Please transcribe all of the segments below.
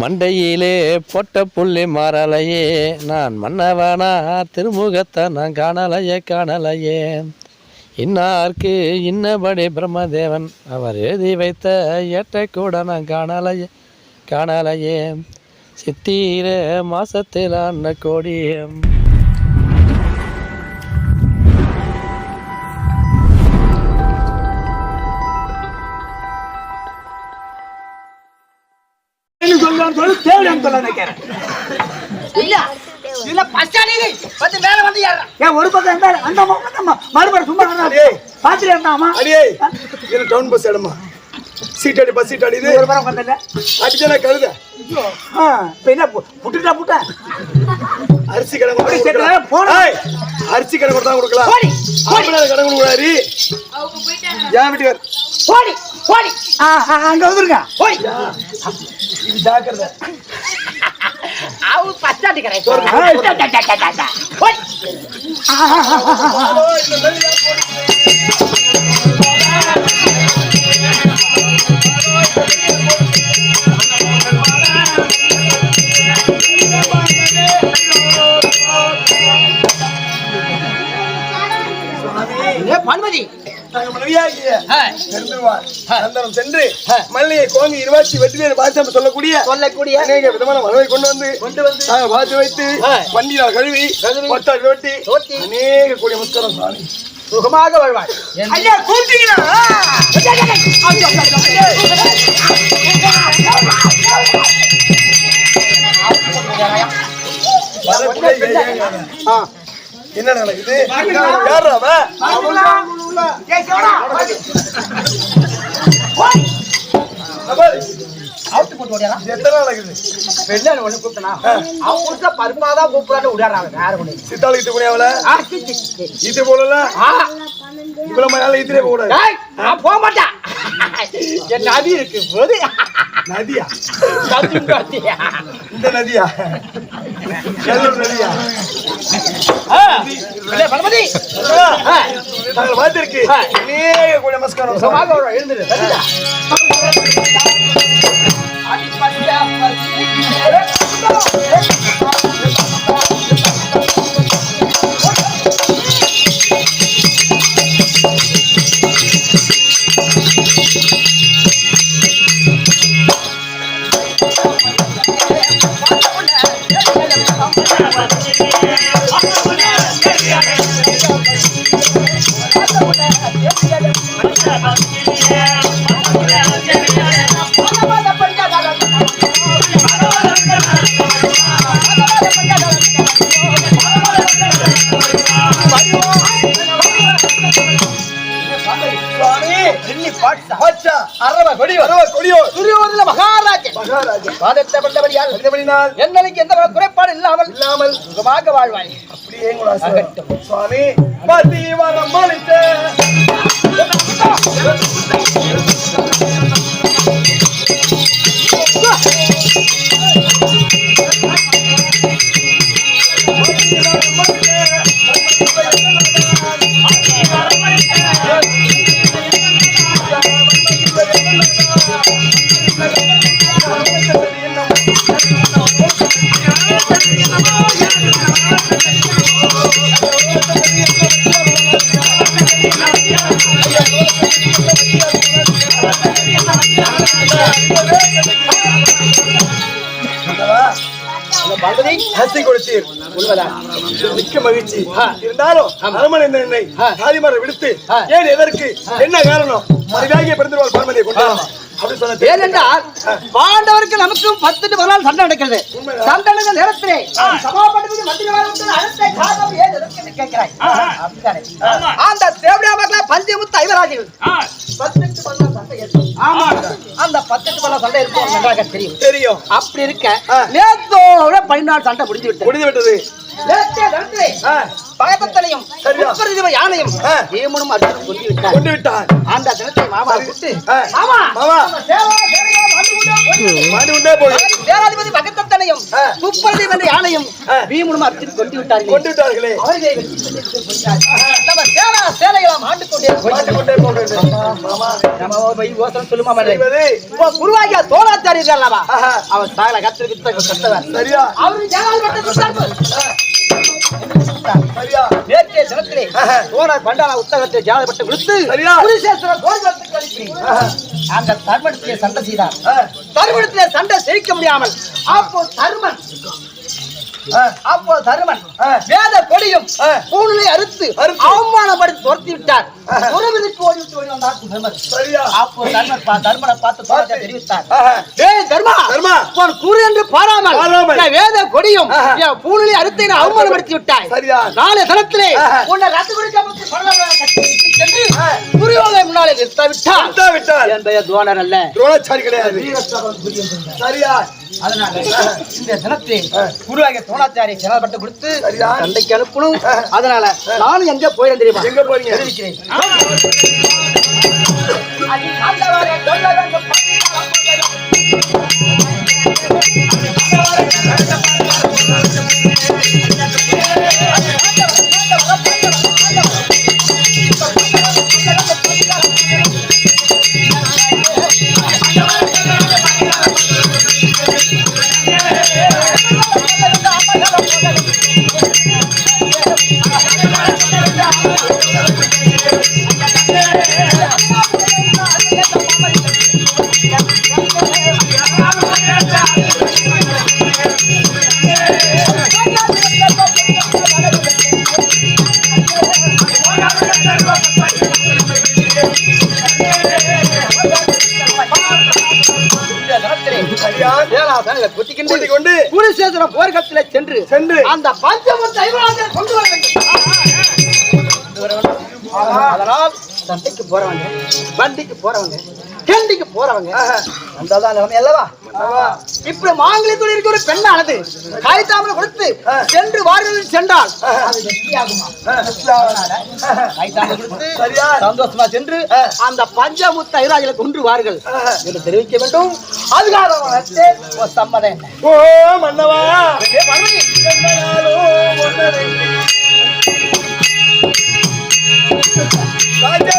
மண்டையிலே பொட்ட புள்ளி மாறலையே. நான் மன்னவனா திருமுகத்தை நான் காணலையே காணலையே. இன்னார்க்கு இன்னபடி பிரம்மதேவன் அவர் எழுதி வைத்த ஏட்டை கூட நான் காணலையே காணலையே. சித்திர மாசத்தில் அன்ன கோடியம் சொல்றான்னு சொல்லி தேவையான சொல்ல நினைக்கிறேன். இல்ல இல்ல பச்சாடி வந்து மேல வந்து ஏன் ஒரு பக்கம் இருந்தா அந்த பக்கம் நம்ம மறுபடியும் சும்மா இருந்தா பாத்துட்டு இருந்தாமா அடியே. இது டவுன் பஸ் இடமா சீட் அடி பஸ் சீட் அடி இது. ஒரு பக்கம் வந்தல அடிச்சா கழுத. இப்ப என்ன புட்டுட்டா புட்ட? அரிசி கடை கொடுத்தா அரிசி கடை கொடுத்தா கொடுக்கலாம். ஆம்பளை கடை கொடுக்குறாரு என் வீட்டுக்கார்? போடி போடி. அங்க வந்துருங்க. போடி இது ஜாக்கிரதை. அவ பச்சாடி கடை. போடு, போடி. ஏ பன்மதி. நாங்க மனைவியாகிய ஆ, சென்றுவார் சந்தனம் சென்று மல்லிகை கோங்கி இருவாச்சி வெற்றி வேறு பாய்ச்சாம சொல்லக்கூடிய சொல்லக்கூடிய அநேக விதமான மனதை கொண்டு வந்து கொண்டு வந்து பார்த்து வைத்து. வண்டியில் கழுவி கொட்டால் வெட்டி அநேக கூடிய முஸ்கரம் சாமி. சுகமாக வாழ்வாய். ஐயா கூப்பிட்டீங்களா. என்ன நடக்குது? இது போல நான் போக மாட்டேன். என் நதி இருக்கு போது நதியா நதி நதியா. இந்த நதியா எல்லூர் நதியா பணபதி நாங்கள் கூடிய நமஸ்காரம் சாமி. சுகமாக வாழ்வாய். எழுந்துரு சரிடா. மகாராஜா பாதத்தை பட்டபடியால் மனிதபடினால் என்னைக்கு எந்த குறைபாடு இல்லாமல் இல்லாமல் சுகமாக வாழ்வாய். அப்படியே. சுவாமி பதிவரம் அளித்த. கொடுத்தீர் மிக்க மகிழ்ச்சி. இருந்தாலும். அரமனை என்னை ஆ. தாதிமாரை விடுத்து. ஏன் எதற்கு என்ன காரணம் மனிதாகிய பிறந்தவாள் பார்மதியை கொண்டாடலாம் ஏனென்றால் பாண்டவருக்கு நமக்கும் பத்து பதினாலு சண்டை நடக்கிறது. சண்டை நடக்கிற நேரத்திலே அப்படித்தானே? அந்த தேவடியா மக்கள பஞ்சமுத்து ஐவராஜிகள் பத்தெட்டு பதினாலு சண்டை. அந்த பத்தெட்டு சண்டை இருக்கும் நன்றாக தெரியும். தெரியும். அப்படி இருக்க. நேத்தோட பதினாலு சண்டை முடிஞ்சு விட்டது முடிந்து விட்டது சரியா. உட்பிரதிப யானையும் ஆ. பீமனும் அர்ஜுனும் கொண்டு விட்டார் கொண்டு விட்டான் அந்த தினத்தை மாமா ஆ. மாமா மாமா. கொண்டே சேனாதிபதி பகத்தத்தனையும் துப்பரதி என்ற யானையும் பீமுனும் அர்ஜுன் கொண்டு விட்டார்கள் கொண்டு விட்டார்களே அவர்களை. நம்ம சேனா சேனைகளாம் ஆண்டு கொண்டே கொண்டே போகிறது மாமா நம்ம போய் யோசனை சொல்லுமா குருவாகிய தோளாச்சாரியர் அல்லவா அவர் சாகல கத்திரி வித்த கத்தவர் சரியா? அவரு சேனால் சரியா? நேற்றைய சோழர் பண்டார உத்தகத்தை ஜாதப்பட்டு விடுத்து சரியா? குருசேஸ்வரர் கோரிக்கை அனுப்பி அந்த தர்மத்திலே சண்டை செய்தார். தர்மத்திலே சண்டை செய்ய முடியாமல் அப்போ தர்மன் அப்போ தருமன் வேத கொடியும் பூணலை அறுத்து. அவமானப்படுத்தி துரத்தி விட்டார். துறவிற்கு ஓடி ஓடி வந்தார் தர்மன் சரியா? அப்போ தர்மன் பா- தர்மனை பார்த்து பார்த்து தெரிவித்தார். ஆஹா. டேய் தர்மா! தர்மா. உன் கூறு என்று பாராமல் பாராமல். என் வேத கொடியும் ஆஹா. என் பூணலை அறுத்து என்னை அவமானப்படுத்தி விட்டாய். சரியா. நாளை தினத்திலே. உன்னை ரத்து கட்டி சென்று துரியோதை முன்னாலே நிறுத்த விட்டால் விட்டா விட்டால் என் பெயர் துவானர் அல்ல. துரோணாச்சாரி கிடையாது. சரியா? அதனால இந்த தினத்தை குருவாகிய தோணாச்சாரி செயல்பட்டு கொடுத்து சரியா. சண்டைக்கு அனுப்பணும். அதனால நானும் எங்க போயிடும் தெரியுமா? எங்க போறீங்க? அது ஆண்டவரே, சொல்ல வேண்டும், தினத்திலே சரியா ஏழாவது குத்திக்கிண்டு. கொண்டு போர்க்களத்திலே சென்று சென்று. அந்த பஞ்சமுத்த ஐவராஜரை கொண்டு வர வேண்டும். கொண்டு வர வேண்டும். அதனால் சண்டைக்கு போறவங்க வண்டிக்கு போறவங்க கேண்டிக்கு போறவங்க அந்ததான் நிலைமை அல்லவா? இப்படி மாங்கலியத்தோடு இருக்க ஒரு பெண்ணானது காய்த்தாமல் கொடுத்து சென்று வாரில் சென்றால். சந்தோஷமா சென்று அந்த பஞ்சமுத்த ஐராஜில கொன்று வார்கள். என்று தெரிவிக்க வேண்டும். அதுக்காக சம்மதம் ஓ மன்னவா. ராஜ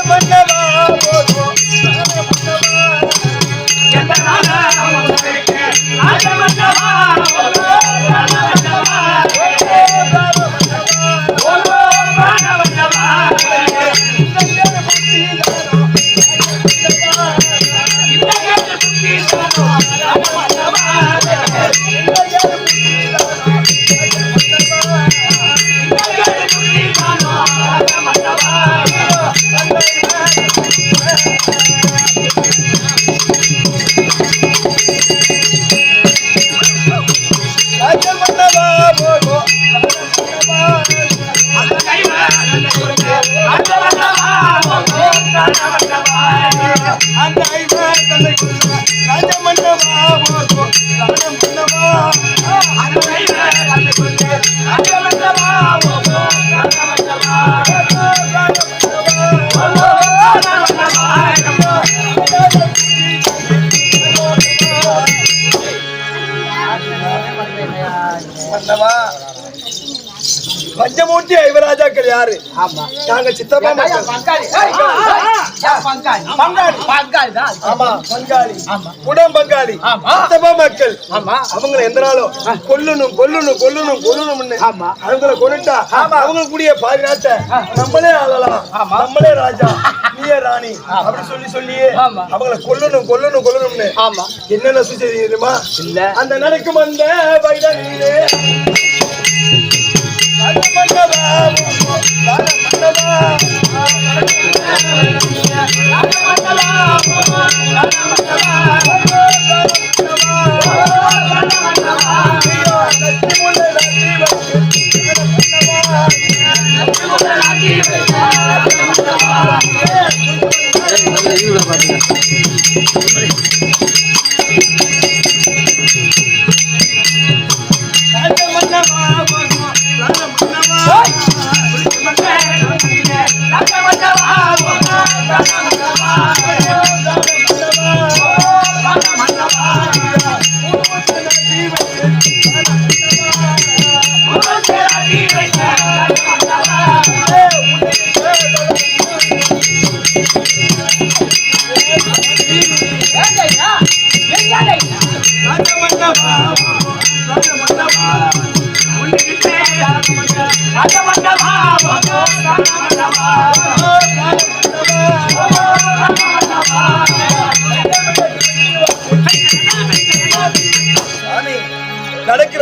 யாரு? நாங்க சித்தப்பா மக்கள். பங்காளி? தான். ஆமா பங்காளி. பங்காளி. சித்தப்பா மக்கள். ஆமா. அவங்கள எந்த நாளும் கொல்லணும் கொல்லணும் கொல்லணும் கொல்லணும்னு. ஆமா. அவங்கள கொண்டுட்டா அவங்க கூடிய பாதி நாட்டை நம்மளே ஆளலாம். நம்மளே ராஜா. நீயே ராணி. அப்படி சொல்லி சொல்லியே. அவங்கள கொல்லணும் கொல்லணும் கொல்லணும்னு. ஆமா. என்னென்ன சுத்தி தெரியுமா? இல்ல. அந்த நடக்கும் அந்த வைடனிலே மன்னவா மன்னவா மன்னவா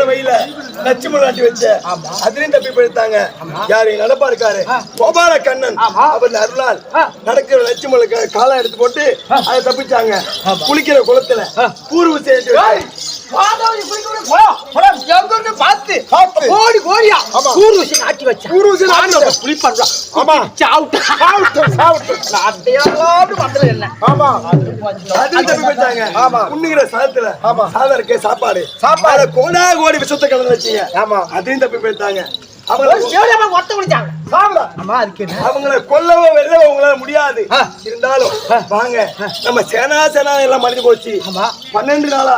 நடக்கிற வழியில லட்சுமண நாட்டி வச்ச அதுலயும் தப்பி போயிட்டாங்க. யாரு? நடப்பா இருக்காரு. கோபால கண்ணன். அவர் அருளால் நடக்கிற லட்சுமண காலம் எடுத்து போட்டு அதை தப்பிச்சாங்க. குளிக்கிற குளத்துல பூர்வ சேர்த்து எங்கன்னு பார்த்து? பார்த்து. கோடி கோடியா. ஊர்வசி நாட்டி வச்சா. ஊர்வசி. குளிப்பாடுறா ஆமா. சாவுட்டு. சாப்பிட்டு சாப்பிட்டு நாட்டையாவது வந்தது என்ன ஆமா. தப்பி போயிட்டாங்க ஆமா. உண்ணுகிற சாதத்துல ஆமா. சாதம் இருக்கே சாப்பாடு. சாப்பாடு. கோடா கோடி விஷத்தை கலந்து வச்சீங்க. ஆமா. அதையும் தப்பி போயிட்டாங்க. அவங்கள தேவையான ஒத்த குடிச்சாங்க. சாப்பிடா அம்மா அதுக்கு அவங்கள கொல்லவோ வெல்லவோ உங்களால முடியாது. இருந்தாலும் வாங்க. நம்ம சேனா சேனா எல்லாம் மறைஞ்சு போச்சு. ஆமா. பன்னெண்டு நாளா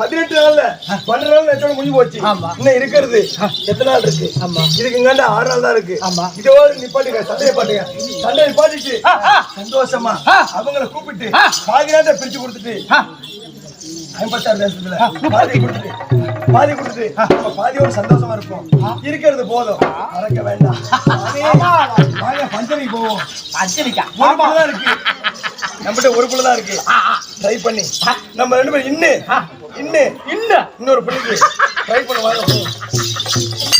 பதினெட்டு நாள்ல பன்னெண்டு நாள் நெட்டோட முடிஞ்சு போச்சு. ஆமா. இன்னும் இருக்கிறது எத்தனை நாள் இருக்கு? ஆமா. இதுக்குங்காண்ட ஆறு நாள் தான் இருக்கு. ஆமா. இதோட நிப்பாட்டுங்க சண்டையை பாட்டுங்க சண்டையை நிப்பாட்டிட்டு சந்தோஷமா அவங்கள கூப்பிட்டு பாதி நேரத்தை பிரிச்சு கொடுத்துட்டு ஐம்பத்தாறு தேசத்துல பாதி கொடுத்துட்டு பாதி நம்ம பாதியோட சந்தோஷமா இருப்போம். இருக்கிறது போதும். மறக்க வேண்டாம். வாங்க பஞ்சமிக்கு போவோம். புள்ள தான் இருக்கு. நம்மகிட்ட ஒரு புள்ள தான் இருக்கு ட்ரை பண்ணி. நம்ம ரெண்டு பேரும் இன்னு. இன்னு. இன்னும் இன்னொரு புள்ளிக்கு ட்ரை பண்ண வாங்க போவோம்.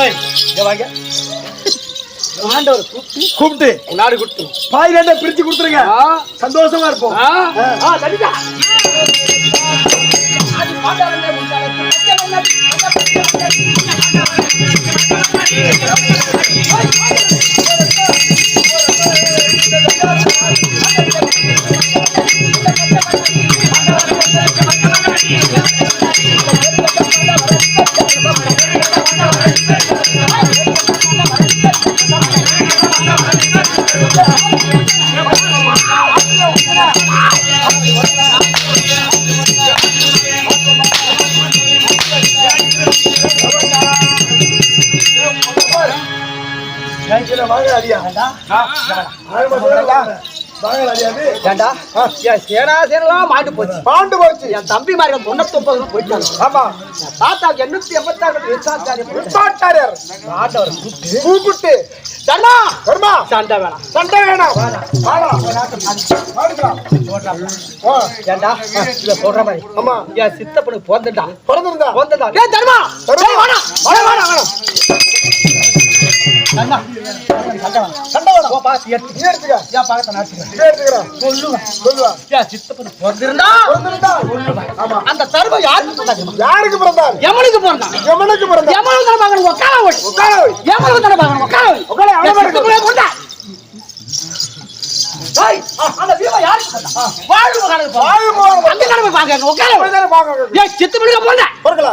ஏய் வாங்க. ஆண்டவர் கூப்பிட்டு கூப்பிட்டு. நாடு பாதி நேரத்தை பிரிச்சு கொடுத்துருங்க. சந்தோஷமா இருப்போம். ஆ. ஏண்டா? என் சேனா சேனலாம் மாட்டு போச்சு. பாண்டு போச்சு. என் தம்பி மாதிரி தொண்ணூத்தொன்பது போயிட்டாங்க. ஆமா. தாத்தாக்கு எண்ணூத்தி எண்பத்தாறு ஆண்டவர் கூப்பிட்டு தர்மா வருமா? சண்டை வேணாம். சண்டை வேணாம். ஏண்டா? இத சொல்ற மாதிரி. ஆமா. என் சித்தப்பனுக்கு பிறந்துட்டான் பிறந்திருந்தா? பிறந்துட்டான் ஏ தர்மா. சண்டை வேணாம் சண்டை வேணாம் அந்த தர்மம் யாருக்கு யாருக்கு பிறந்தார்? எமனுக்கு பிறந்தான். எவனுக்கு பிறந்தார் எமனுக்கு தானே பார்க்கணும்? உட்கார ஓடி. உட்கார வை. எமனுக்கு தானே பார்க்கணும்? உட்கார ஓடி. உட்காரு, அவனை பிறந்தா? வாழ்வு. அந்த கணக்கு பாக்க உட்கார ஓடி. அப்படிதானே பார்க்க ஏய், சித்தப்பனுக்கு பிறந்தா.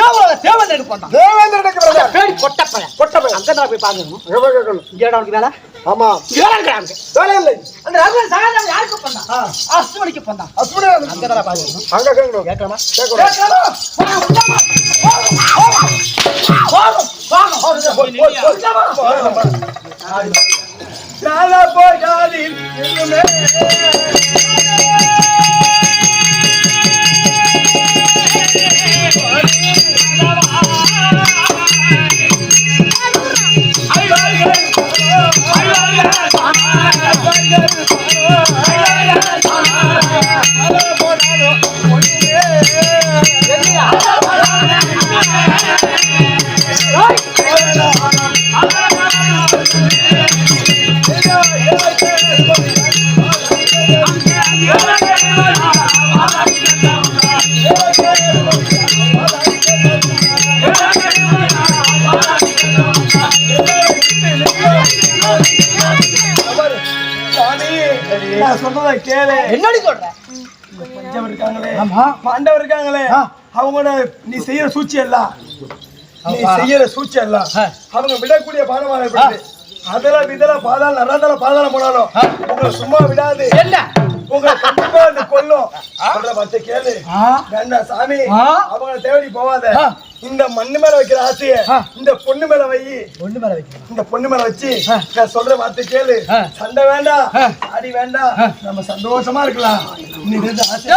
பிறக்கலாம் அந்த அக்கில யாருக்கு பிறந்தா? தேவ- தேவன் எடுக்க பிறந்தான். தேவேந்திரனுக்கு பிறந்தார் பேடி கொட்ட பையன். கொட்ட பையன். அங்க தான் போய். எவ்வளவு கேட்கணும் இங்கேடா உனக்கு வேலை? ஆமா இங்க வேலை இருக்கா உனக்கு? வேலை இல்லை அந்த ரகுவன் யாருக்கு அங்க தான். அங்க கேட்கணும் கேட்கலாமா? கேட்கலாம். போகும். என்னடி சொல்ற? பஞ்சவர் இருக்காங்களே. பாண்டவர் இருக்காங்களே. அவங்களோட நீ செய்யற சூழ்ச்சி எல்லாம் நீ செய்யற சூழ்ச்சி எல்லாம் அவங்க விடக்கூடிய பானமான அதெல்லாம் இதெல்லாம் பாதாளம் நராதால பாதாளம் போனாலும் உங்களை சும்மா விடாது. என்ன? உங்களை கண்டிப்பா அது கொல்லும். சொல்ற கேளு. வேண்டாம் சாமி. அவங்கள தேடி போவாத. இந்த மண்ணு மேல வைக்கிற ஆசைய இந்த பொண்ணு மேல வை. ஒண்ணு மேல வைக்கணும். இந்த பொண்ணு மேல வச்சு நான் சொல்ற வார்த்தை கேளு. சண்டை வேண்டாம் அடி வேண்டாம். நம்ம சந்தோஷமா இருக்கலாம். நீ இருந்து ஆசை.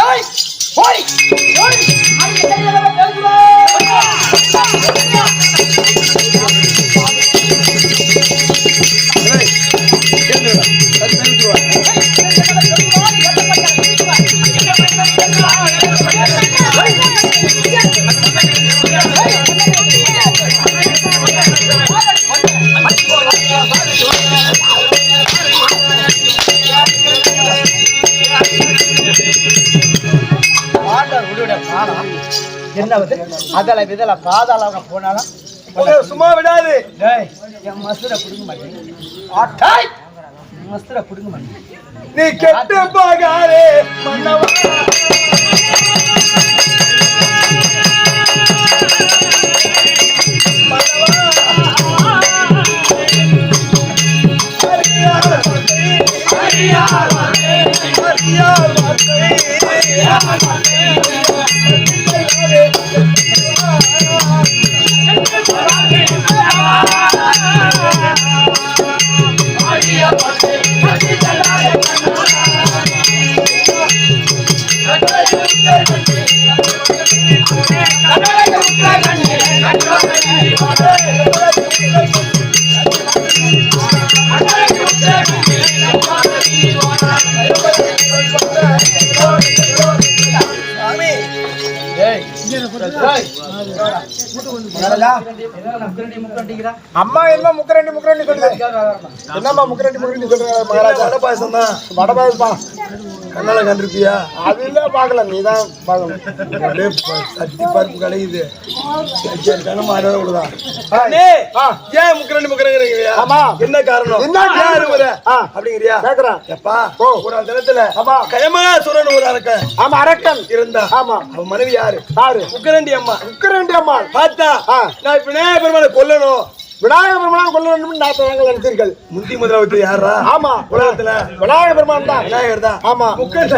என்ன வந்து அதல விதல பாதாளம் போனாலும் சும்மா விடாது டேய் என் மசுரை புடுங்க மாட்டேன் மசுரை புடுங்க மாட்டேன் நீ கெட்டு போகாதே மன்னவா அம்மா என்ன முக்கரண்டி முக்கரண்டி சொல்லுது? என்னம்மா முக்கரண்டி முக்கரண்டி சொல்றாங்க மகாராஜா வடை பாயசம் தான் வடபாயப்பா கண்ணால கண்டிருப்பியா? அது இல்ல பாக்கல நீ தான் பாக்கணும் அப்படியே சட்டி பருப்பு கலையுது கணம் மாறவே விடுதா ஆ. ஆ. ஏன் முக்கரண்டு முக்கரங்கிறீங்க ஆமா. என்ன காரணம்? என்ன. அப்படிங்கிறியா? கேக்குறேன். எப்பா ஓ. ஒரு தினத்துல ஆமா. கயமகாசுரன் ஒரு அரக்க ஆமா அரக்கன். இருந்தா ஆமா. அவன் மனைவி யாரு? யாரு? முக்கரண்டி அம்மா. முக்கரண்டி அம்மா. பார்த்தா. நான் இப்ப பெருமாளை கொல்லணும். விநாயக பெருமான் கொள்ள வேண்டும் நாற்பது நினைத்தீர்கள். முந்தி முதலமைச்சர் யாரா ஆமா. உலகத்துல விநாயக பெருமான் தான். விநாயகர் தான். ஆமா. முக்கன்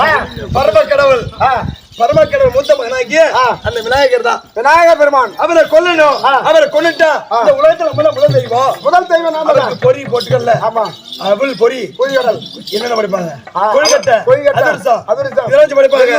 ஆ. பரம கடவுள் ஆ, பரம கடவுள் மூத்த மகனாகிய. அந்த விநாயகர் தான். விநாயக பெருமான் அவரை கொல்லணும். அவரை கொன்னுட்டா ஆ. இந்த உலகத்துல தான் முதல் தெய்வம். முதல் தெய்வம் பொறி போட்டுக்கல ஆமா. அவள் பொறி பொய்யடல் என்னென்ன படிப்பாங்க கொழுக்கட்டை கொழுக்கட்டை, அதிரசம் அதிரசம், இதெல்லாம் படிப்பாங்க.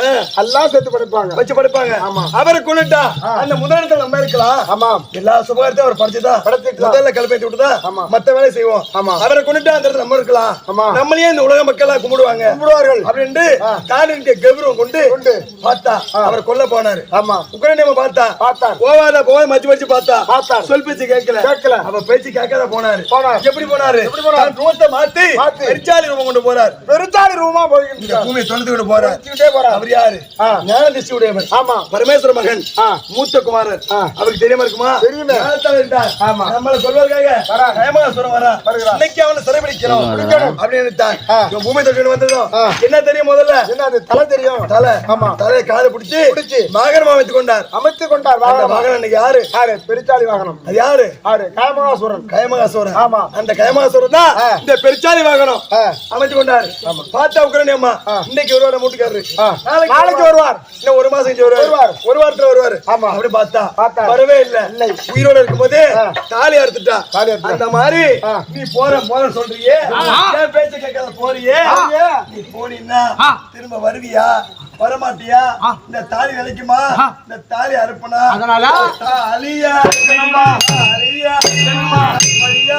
ஆ. எல்லாம் சேர்த்து படிப்பாங்க வச்சு படிப்பாங்க ஆமா. அவரை கொண்டுட்டா அந்த முதலிடத்துல நம்ம இருக்கலாம் ஆமா எல்லா சுபகாரத்தையும் அவர் படிச்சுதா படைச்சிட்டுதான். முதல்ல கலப்பேத்தி விட்டுதா ஆமா. மத்த வேலையை செய்வோம் ஆமா. அவரை கொண்டுட்டா அந்த இடத்துல நம்ம இருக்கலாம் ஆமா. நம்மளையே இந்த உலக மக்கள் எல்லாம் கும்பிடுவாங்க கும்பிடுவார்கள் அப்படின்ட்டு ஆ. தானின் கௌரவம் கொண்டு கொண்டு. பார்த்தா அவர் கொல்ல போனாரு ஆமா உக்ரைனியம பார்த்தா பார்த்தார். போவாத போவாத மச்சு மச்சு பார்த்தா பார்த்தார். சொல் பேச்சு கேட்கல கேட்கல. அவ பேச்சு கேட்காத போனாரு போனார். எப்படி போனாரு எப்படி போனார்? தன் ரூபத்தை மாத்தி. பெருச்சாலி ரூபம் கொண்டு போறார் பெருச்சாளி ரூமா இந்த போயிருக்கார் பூமியை தொலைத்து விட்டு போறார் போறார் அவர் யாரு ஆ. ஞான திருஷ்டி உடையவர் ஆமா பரமேஸ்வர மகன். மூத்த குமாரர். அவருக்கு தெரியாம இருக்குமா தெரியுமே. ஆமா. நம்மள சொல்வதற்காக வரார். ஹேமகாசுரன் வரா. இன்னைக்கு அவனை சிறைபிடிக்கிறோம். அப்படின்னு. இவன் பூமி தொட்டு வந்ததும். என்ன தெரியும் முதல்ல என்ன தலை தெரியும் தலை ஆமா. தலையை காதை பிடிச்சு பிடிச்சு. வாகனம் அமைத்துக் கொண்டார் அமைத்து கொண்டார் வாகனம் வாகனம் இன்னைக்கு யாரு யாரு பெருச்சாளி வாகனம் அது யாரு யாரு காயமகாசுரன் கயமகாசுரன் ஆமா. அந்த கயமகாசுரன் தான். இந்த பெருச்சாலி வாகனம். அமைச்சு கொண்டாரு. பார்த்தா உக்ரைன் அம்மா. இன்னைக்கு வருவார் மூட்டுக்காரரு. ஆ. நாளைக்கு வருவார். இன்னும் ஒரு மாசம் கழிச்சு வருவார். வருவார். ஒரு வாரத்துல வருவார். ஆமா. அப்படி பார்த்தா பார்த்தா. வரவே இல்ல. இல்லை. உயிரோட இருக்கும்போது. தாலி அறுத்துட்டா. அந்த மாதிரி. நீ போற போற சொல்றியே. பேச்ச கேட்காத போறியே. நீ போனீன்னா திரும்ப வருவியா? வரமாட்டியா? இந்த தாலி நிலைக்குமா இந்த தாலி அறுப்பனா? அதனால? அலியா அலியா வரியா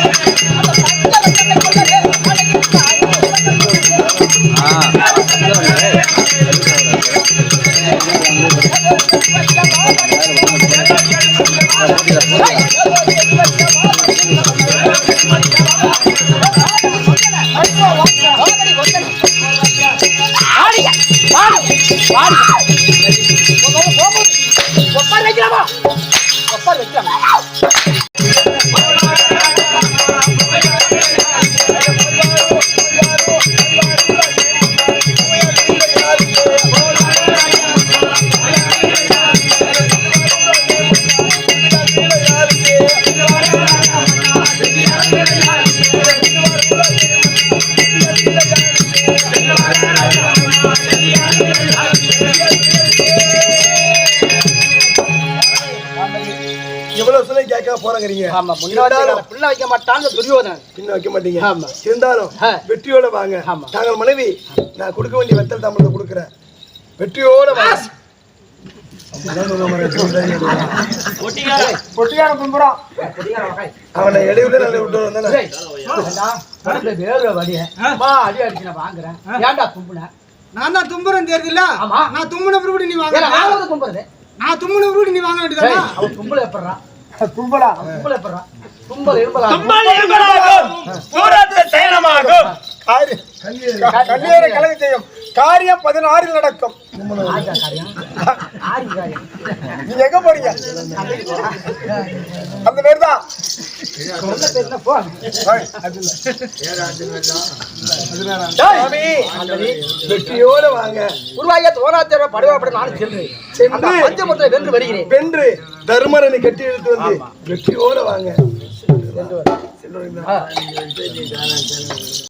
போறங்கிறீங்க. ஆமா முன்ன பிள்ளை வைக்க மாட்டான்னு துரியோதனன். பின்ன வைக்க மாட்டீங்க. ஆமா. இருந்தாலும். வெற்றியோட வாங்க. மனைவி நான் கொடுக்க வேண்டிய வெத்தல் தாமரத்தை கொடுக்குறேன். வெற்றியோட வாங்க. அவனை இடையில விட்டு வந்தானே அடி அடிச்சு நான் வாங்குறேன். ஏன்டா தும்புன? நான் தான் தும்புறேன் தெரியுதுல்ல? ஆமா. நான் பிறகு நீ வாங்க நான் தும்புறது. பிறகு நீ வாங்க டேய், வேண்டியதா அவன் தும்பல தும்பல எப்படிறா? தும்பல் இரும்பலா? கல்யாண கலக செய்யும். காரியம் பதினாறில் நடக்கும். நீங்க எங்க போறீங்க? அந்த பேர் தான். வெற்றியோட வாங்க. உருவாகிய தோணாத்தேவ படுவாப்பட நானும் செல்றேன். அந்த பஞ்சமுத்திரை வென்று வருகிறேன். வென்று. தர்மரனை கட்டி எடுத்து வந்து வெற்றியோட வாங்க.